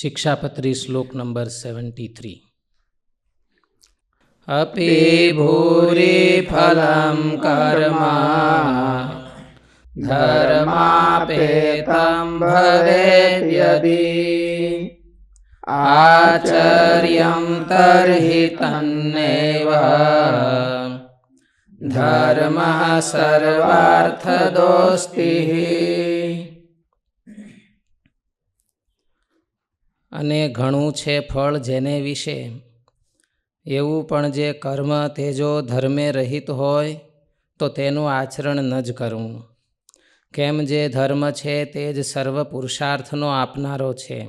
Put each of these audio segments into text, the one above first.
શિક્ષાપત્રી શ્લોક number seventy three. અપી ભૂરી ફલમ કર્મ ધર્માપેતમ ભવેદ્યદિ આચર્યમ તર્હિ તન્નેવ, ધર્મ સર્વાર્થદોસ્તિ. અને ઘણું છે ફળ જેને વિશે. એવું પણ જે કર્મ તે જો ધર્મે રહિત હોય, તો તેનું આચરણ ન જ કરવું કેમ જે ધર્મ છે તે જ સર્વ પુરુષાર્થનો આપનારો છે.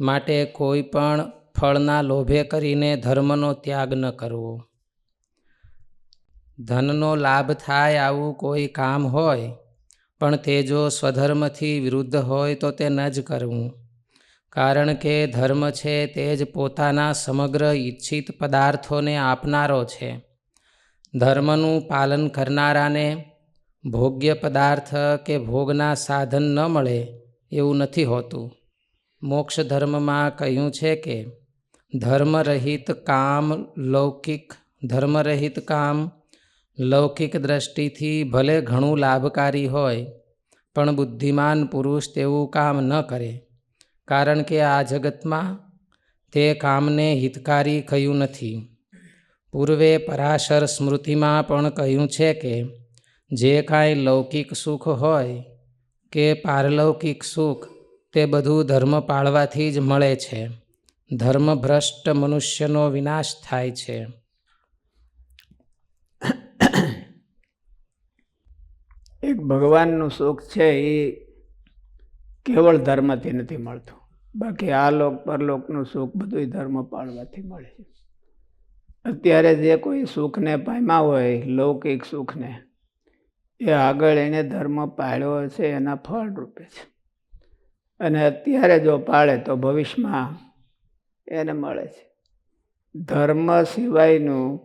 માટે કોઈ પણ ફળના લોભે કરીને ધર્મનો ત્યાગ ન કરવો. ધનનો લાભ થાય આવું કોઈ કામ હોય, પણ તે જો સ્વધર્મથી વિરુદ્ધ હોય તો તે ન જ કરવું. કારણ કે ધર્મ છે તે જ પોતાના સમગ્ર ઈચ્છિત પદાર્થોને આપનારો છે. ધર્મનું પાલન કરનારાને ભોગ્ય પદાર્થ કે ભોગના સાધન ન મળે એવું નથી હોતું. મોક્ષ ધર્મમાં કહ્યું છે કે, ધર્મરહિત કામ લૌકિક, ધર્મરહિત કામ લૌકિક દ્રષ્ટિથી ભલે ઘણું લાભકારી હોય, પણ બુદ્ધિમાન પુરુષ તેવું કામ ન કરે. કારણ કે આ જગતમાં તે કામને હિતકારી કહ્યું નથી. પૂર્વે પરાશર સ્મૃતિમાં પણ કહ્યું છે કે, જે કાંઈ લૌકિક સુખ હોય કે પારલૌકિક સુખ, તે બધું ધર્મ પાળવાથી જ મળે છે. ધર્મભ્રષ્ટ મનુષ્યનો વિનાશ થાય છે. એક ભગવાનનું સુખ છે એ કેવળ ધર્મથી નથી મળતું. બાકી આ લોક પરલોકનું સુખ બધું ધર્મ પાળવાથી મળે છે. અત્યારે જે કોઈ સુખને પામ્યા હોય, લૌકિક સુખને, એ આગળ એને ધર્મ પાળ્યો છે એના ફળ રૂપે છે. અને અત્યારે જો પાળે તો ભવિષ્યમાં એને મળે છે. ધર્મ સિવાયનું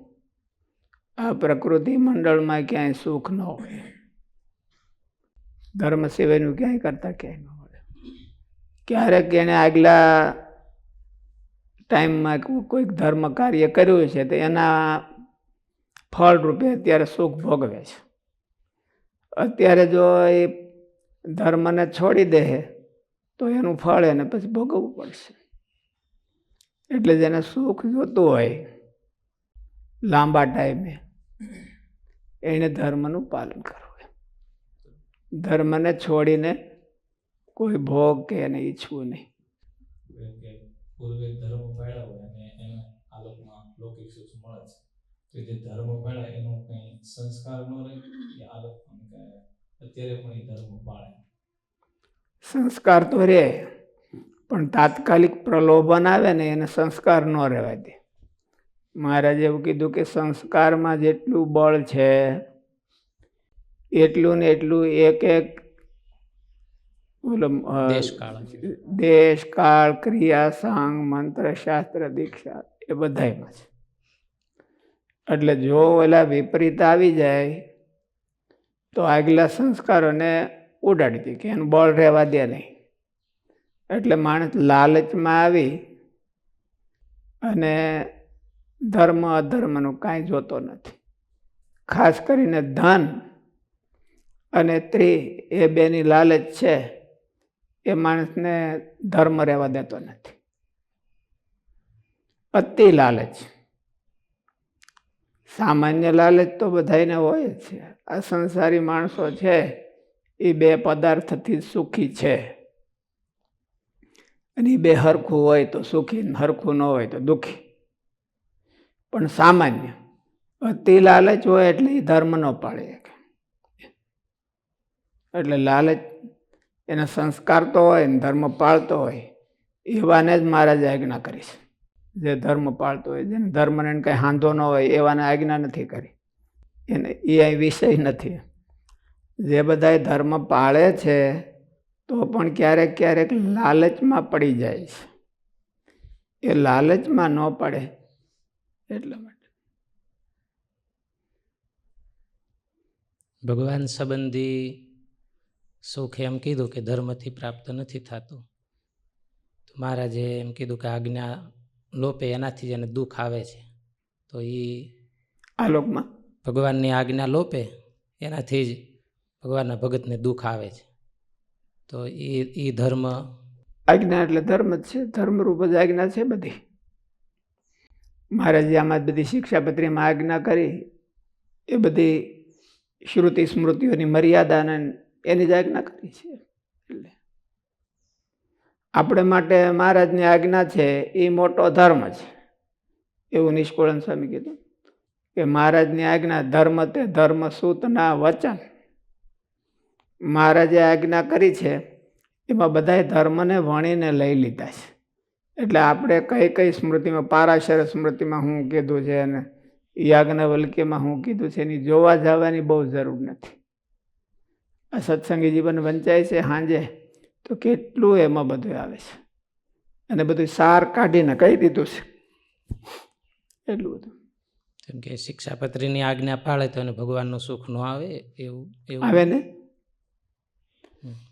આ પ્રકૃતિ મંડળમાં ક્યાંય સુખ ન હોય. ધર્મ સિવાયનું ક્યાંય કરતા ક્યાંય ન મળે ક્યારેક એને આગલા ટાઈમમાં કોઈક ધર્મ કાર્ય કર્યું છે તો એના ફળરૂપે અત્યારે સુખ ભોગવે છે. અત્યારે જો એ ધર્મને છોડી દે તો એનું ફળ એને પછી ભોગવવું પડશે. એટલે જેને સુખ જોતું હોય લાંબા ટાઈમે. એણે ધર્મનું પાલન કરવું. ધર્મને છોડીને કોઈ ભોગ કે એને ઈચ્છવું નહીં. પૂર્વે ધર્મ પાળ્યા હોય અને એને આ લોકમાં લૌકિક સુખ મળે છે. તો જે ધર્મ પાળ્યા એનો કંઈ સંસ્કાર ન રહે કે આ લોકમાં અત્યારે પણ એ ધર્મ પાળે. સંસ્કાર તો રહે પણ તાત્કાલિક પ્રલોભન આવે ને એને સંસ્કાર ન રહેવા દે. મહારાજે એવું કીધું કે સંસ્કારમાં જેટલું બળ છે એટલું ને એટલું એક એક દેશ કાળ ક્રિયા સાંગ મંત્ર શાસ્ત્ર દીક્ષા એ બધાયમાં છે. એટલે જો ઓલા વિપરીત આવી જાય તો આગલા સંસ્કારોને ઉડાડી દે કે એનું બળ રહેવા દે નહીં. એટલે માણસ લાલચમાં આવી અને ધર્મ અધર્મનું કાંઈ જોતો નથી. ખાસ કરીને ધન અને ત્રી એ બેની લાલચ છે. એ માણસને ધર્મ રહેવા દેતો નથી. અતિ લાલચ. સામાન્ય લાલચ તો બધાને હોય છે. આ સંસારી માણસો છે, એ બે પદાર્થથી સુખી છે. અને એ બે હરખું હોય તો સુખી હરખું ન હોય તો દુઃખી. પણ સામાન્ય, અતિ લાલચ હોય એટલે એ ધર્મ ન પાળે એટલે લાલચ એના સંસ્કારતો હોય ને ધર્મ પાળતો હોય એવાને જ મહારાજ આજ્ઞા કરી છે. જે ધર્મ પાળતો હોય, જેને ધર્મને કંઈ હાંધો ન હોય એવાને આજ્ઞા નથી કરી. એને એ અહીં વિષય નથી. જે બધાય ધર્મ પાળે છે, તો પણ ક્યારેક ક્યારેક લાલચમાં પડી જાય છે. એ લાલચમાં ન પડે એટલા માટે. ભગવાન સંબંધી સુખ એમ કીધું કે ધર્મથી પ્રાપ્ત નથી થતું. તો મહારાજે એમ કીધું કે આજ્ઞા લોપે એનાથી જ એને દુઃખ આવે છે. તો એ આ લોકમાં ભગવાનની આજ્ઞા લોપે એનાથી જ ભગવાનના ભગતને દુઃખ આવે છે. તો એ એ ધર્મ આજ્ઞા એટલે ધર્મ જ છે. ધર્મરૂપ જ આજ્ઞા છે બધી. મહારાજે આમાં બધી શિક્ષાપત્રીમાં આજ્ઞા કરી. એ બધી શ્રુતિ સ્મૃતિઓની મર્યાદાને એની જ આજ્ઞા કરી છે એટલે આપણે માટે મહારાજની આજ્ઞા છે, એ મોટો ધર્મ છે. એવું નિષ્કુળન સ્વામી કીધું કે મહારાજની આજ્ઞા ધર્મ તે ધર્મ સૂતના વચન. મહારાજે આજ્ઞા કરી છે, એમાં બધાય ધર્મને વણીને લઈ લીધા છે. એટલે આપણે કઈ કઈ સ્મૃતિમાં, પારાશર સ્મૃતિમાં હું કીધું છે અને યાજ્ઞવલ્કીમાં હું કીધું છે, એની જોવા જવાની બહુ જરૂર નથી. આ સત્સંગી જીવન વંચાય છે સાંજે તો કેટલું એમાં બધું આવે છે? અને બધું સાર કાઢીને કહી દીધું છે. એટલું બધું. જેમ કે શિક્ષાપત્રીની આજ્ઞા પાળે તો એને ભગવાનનું સુખ ન આવે એવું એવું. આવે ને?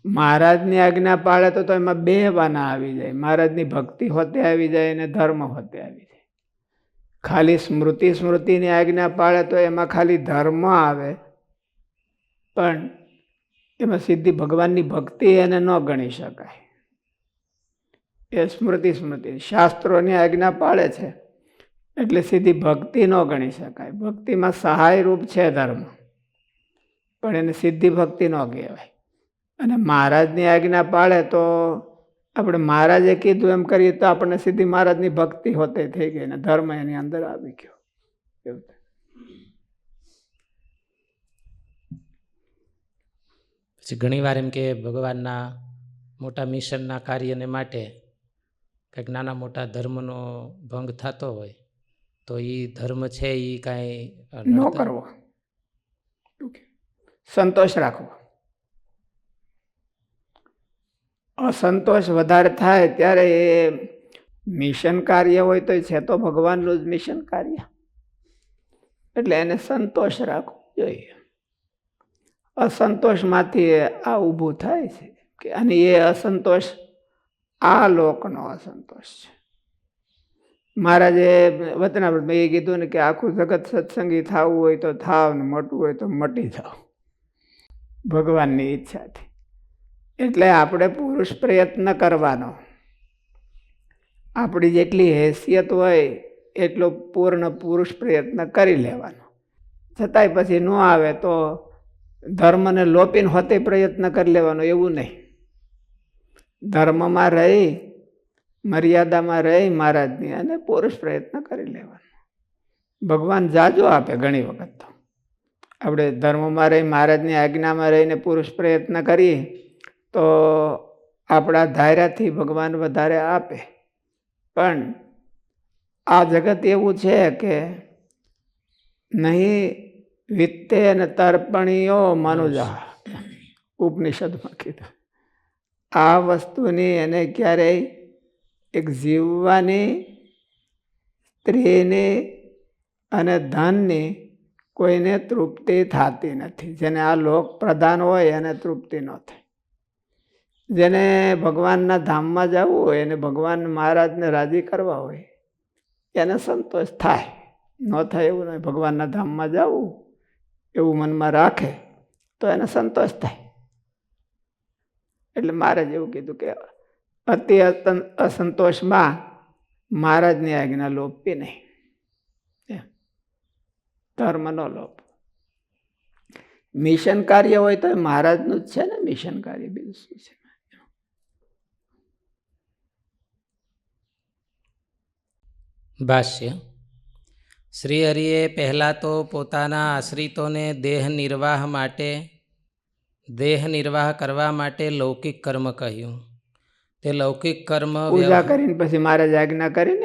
મહારાજની આજ્ઞા પાળે તો તો એમાં બે વાના આવી જાય. મહારાજની ભક્તિ હોતે આવી જાય અને ધર્મ હોતે આવી જાય. ખાલી સ્મૃતિ સ્મૃતિની આજ્ઞા પાળે તો એમાં ખાલી ધર્મ આવે. પણ એમાં સીધી ભગવાનની ભક્તિ એને ન ગણી શકાય. એ સ્મૃતિ સ્મૃતિ. શાસ્ત્રોની આજ્ઞા પાળે છે. એટલે સીધી ભક્તિ ન ગણી શકાય. ભક્તિમાં સહાય રૂપ છે ધર્મ. પણ એને સિદ્ધિ ભક્તિ ન કહેવાય. અને મહારાજની આજ્ઞા પાળે તો આપણે મહારાજે કીધું એમ કરીએ તો આપણને સીધી મહારાજની ભક્તિ હોતે થઈ ગઈ ને ધર્મ એની અંદર આવી ગયો. એવું થાય. પછી ઘણીવાર એમ કે ભગવાનના મોટા મિશનના કાર્યને માટે કંઈક નાના મોટા ધર્મનો ભંગ થતો હોય તો એ ધર્મ છે એ કાંઈ ન કરવો. સંતોષ રાખવો. અસંતોષ વધારે થાય ત્યારે એ મિશન કાર્ય હોય તો છે તો ભગવાનનું જ મિશન કાર્ય. એટલે એને સંતોષ રાખવો જોઈએ. અસંતોષમાંથી આ ઊભું થાય છે કે અને એ અસંતોષ આ લોકનો અસંતોષ છે. મહારાજે વતનામૃતમાં એ કીધું ને કે આખું જગત સત્સંગી થવું હોય તો થાવ ને મોટું હોય તો મટી જાઓ ભગવાનની ઈચ્છાથી. એટલે આપણે પુરુષ પ્રયત્ન કરવાનો. આપણી જેટલી હેસિયત હોય એટલો પૂર્ણ પુરુષ પ્રયત્ન કરી લેવાનો. છતાંય પછી ન આવે તો ધર્મને લોપીને હોતે પ્રયત્ન કરી લેવાનો, એવું નહીં. ધર્મમાં રહી, મર્યાદામાં રહી મહારાજની, અને પુરુષ પ્રયત્ન કરી લેવાનો. ભગવાન જાજો આપે ઘણી વખત તો. આપણે ધર્મમાં રહી, મહારાજની આજ્ઞામાં રહીને પુરુષ પ્રયત્ન કરીએ તો આપણા ધાર્યાથી ભગવાન વધારે આપે. પણ આ જગત એવું છે કે નહીં વિત્તે અને તર્પણીઓ મનુજા ઉપનિષદમાં કીધું. આ વસ્તુની એને ક્યારેય એક જીવવાની સ્ત્રીની અને ધનની કોઈને તૃપ્તિ થતી નથી. જેને આ લોક પ્રધાન હોય એને તૃપ્તિ ન થાય. જેને ભગવાનના ધામમાં જવું હોય એને ભગવાન મહારાજને રાજી કરવા હોય એને સંતોષ થાય. ન થાય એવું નહીં. ભગવાનના ધામમાં જવું એવું મનમાં રાખે, તો એને સંતોષ થાય. એટલે મહારાજ એવું કીધું કે અતિ અસંતોષમાં મહારાજની આજ્ઞા લોપી નહીં. ધર્મનો લોપ. મિશન કાર્ય હોય તો મહારાજનું જ છે ને મિશન કાર્ય બીજું શું છે? ભાષ્ય. શ્રી હરિએ પહેલાં તો પોતાના આશ્રિતોને દેહ નિર્વાહ માટે દેહ નિર્વાહ કરવા માટે લૌકિક કર્મ કહ્યું. તે લૌકિક કર્મ પૂજા કરીને પછી મહારાજ આજ્ઞા કરીને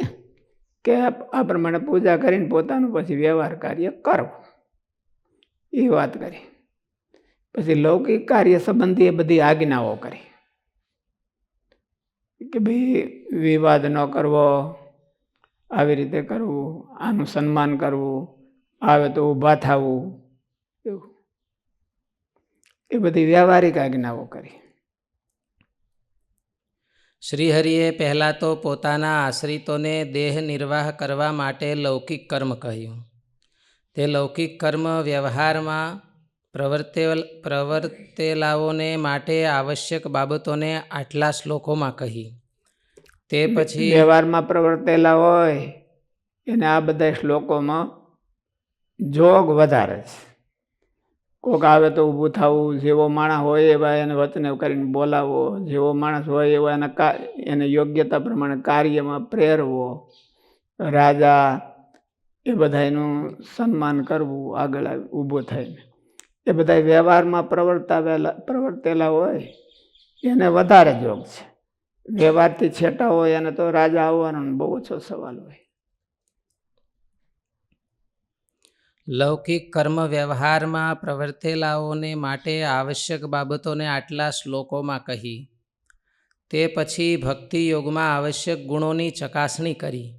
કે આ આ પ્રમાણે પૂજા કરીને પોતાનું પછી વ્યવહાર કાર્ય કરવું. એ વાત કરી. પછી લૌકિક કાર્ય સંબંધી એ બધી આજ્ઞાઓ કરી. કે ભાઈ વિવાદ ન કરવો આવી રીતે કરવું, આનું સન્માન કરવું, આવે તો ઊભા થવું, એવું. એ બધી વ્યવહારિક આજ્ઞાઓ કરી. શ્રીહરિએ પહેલાં તો પોતાના આશ્રિતોને દેહ નિર્વાહ કરવા માટે લૌકિક કર્મ કહ્યું. તે લૌકિક કર્મ વ્યવહારમાં પ્રવર્તેલ પ્રવર્તેલાઓને માટે આવશ્યક બાબતોને આટલા શ્લોકોમાં કહી. તે પછી વ્યવહારમાં પ્રવર્તેલા હોય એને આ બધા શ્લોકોમાં જોગ વધારે છે. કોક આવે તો ઊભું થવું જેવો માણસ હોય એવા એને વચને કરીને બોલાવવો જેવો માણસ હોય એવા એના કા એને યોગ્યતા પ્રમાણે કાર્યમાં પ્રેરવો રાજા એ બધા એનું સન્માન કરવું આગળ આવી ઊભો થઈને. એ બધા વ્યવહારમાં પ્રવર્તાવેલા પ્રવર્તેલા હોય એને વધારે જોગ છે. વ્યવહારથી છેટા હોય એને તો રાજા આવવાનો બહુ ઓછો સવાલ હોય. લૌકિક કર્મ વ્યવહારમાં પ્રવર્તેલાઓને માટે આવશ્યક બાબતોને આટલા શ્લોકોમાં કહી. તે પછી ભક્તિ યોગમાં આવશ્યક ગુણોની ચકાસણી કરી.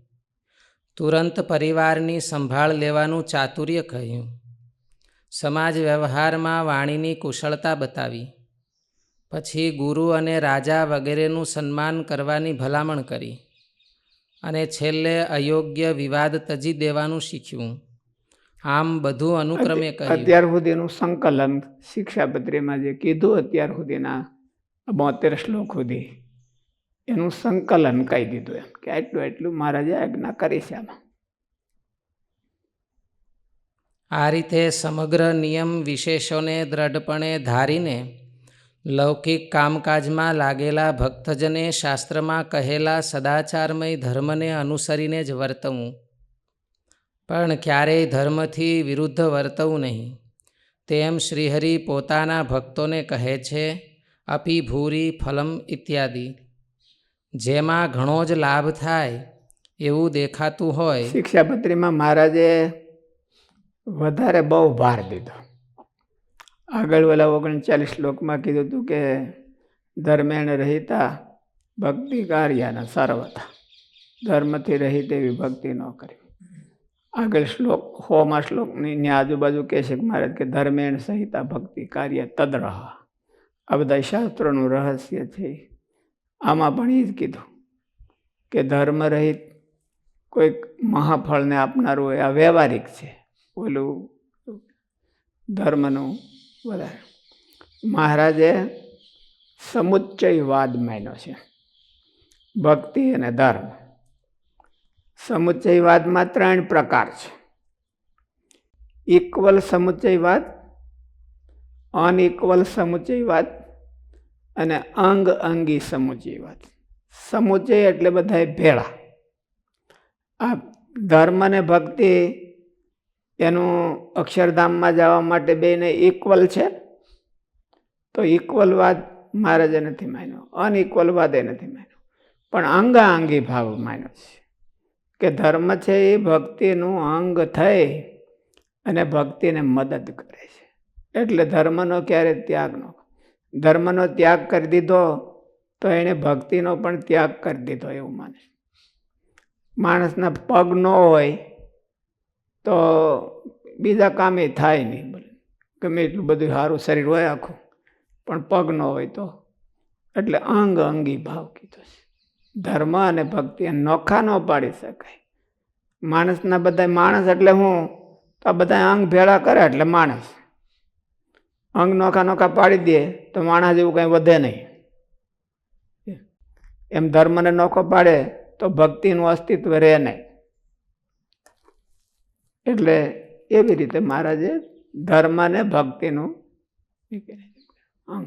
તુરંત પરિવારની સંભાળ લેવાનું ચાતુર્ય કહ્યું. સમાજ વ્યવહારમાં વાણીની કુશળતા બતાવી. પછી ગુરુ અને રાજા વગેરેનું સન્માન કરવાની ભલામણ કરી અને છેલ્લે અયોગ્ય વિવાદ તજી દેવાનું શીખ્યું. આમ બધું અનુક્રમે અત્યાર સુધીનું સંકલન શિક્ષાપત્રીમાં જે કીધું અત્યાર સુધીના બોતેર શ્લોક સુધી એનું સંકલન કહી દીધું એમ કે આટલું એટલું મહારાજે આજ્ઞા કરી છે આમાં. આ રીતે સમગ્ર નિયમ વિશેષોને દ્રઢપણે ધારીને લૌકિક કામકાજમાં લાગેલા ભક્તજને શાસ્ત્રમાં કહેલા સદાચારમય ધર્મને અનુસરીને જ વર્તવું. પણ ક્યારેય ધર્મથી વિરુદ્ધ વર્તવું નહીં. તેમ શ્રીહરિ પોતાના ભક્તોને કહે છે, અપી ભૂરી ફલમ ઇત્યાદિ. જેમાં ઘણો જ લાભ થાય એવું દેખાતું હોય. શિક્ષાપત્રીમાં મહારાજે વધારે બહુ ભાર દીધો. આગળ ઓલા ઓગણચાલીસ શ્લોકમાં કીધું હતું કે ધર્મેણ રહિતા ભક્તિ કાર્યના સર્વથા ધર્મથી રહિત એવી ભક્તિ ન કરી. આગળ શ્લોક, હોમાં શ્લોકની આજુબાજુ કહે છે કે મહારાજ કે ધર્મેણ સહિતા ભક્તિ કાર્ય તદ્રહ. આ બધા શાસ્ત્રોનું રહસ્ય છે. આમાં પણ એ જ કીધું કે ધર્મ રહિત કોઈક મહાફળને આપનારું હોય આ વ્યવહારિક છે. ઓલું ધર્મનું વધારે મહારાજે, સમુચ્ચયવાદ માન્યો છે. ભક્તિ અને ધર્મ. સમુચ્ચયવાદમાં ત્રણ પ્રકાર છે. ઇક્વલ સમુચ્ચયવાદ અનઇક્વલ સમુચ્ચયવાદ અને અંગ અંગી સમુચ્ચયવાદ. સમુચ્ચય એટલે બધા ભેળા. આ ધર્મ અને ભક્તિ એનું અક્ષરધામમાં જવા માટે બેને ઇક્વલ છે. તો ઇક્વલવાદ મહારાજે નથી માન્યો અનઇક્વલવાદ એ નથી માન્યો. પણ અંગાંગી ભાવ માન્યો છે કે ધર્મ છે એ ભક્તિનું અંગ થઈ અને ભક્તિને મદદ કરે છે. એટલે ધર્મનો ક્યારે ત્યાગ ન ધર્મનો ત્યાગ કરી દીધો તો એણે ભક્તિનો પણ ત્યાગ કરી દીધો એવું માને માણસના પગ ન હોય તો બીજા કામે થાય નહીં બોલે ગમે એટલું બધું સારું શરીર હોય આખું, પણ પગ ન હોય તો. એટલે અંગ અંગી ભાવ કીધો છે. ધર્મ અને ભક્તિ નોખા ન પાડી શકાય. માણસના બધા, માણસ એટલે હું, તો આ બધા અંગ ભેળા કરે એટલે માણસ. અંગ નોખા નોખા પાડી દે તો માણસ એવું કંઈ વધે નહીં. એમ ધર્મને નોખો પાડે તો ભક્તિનું અસ્તિત્વ રહે નહીં. એટલે એવી રીતે મહારાજે ધર્મ અને ભક્તિનું અંગ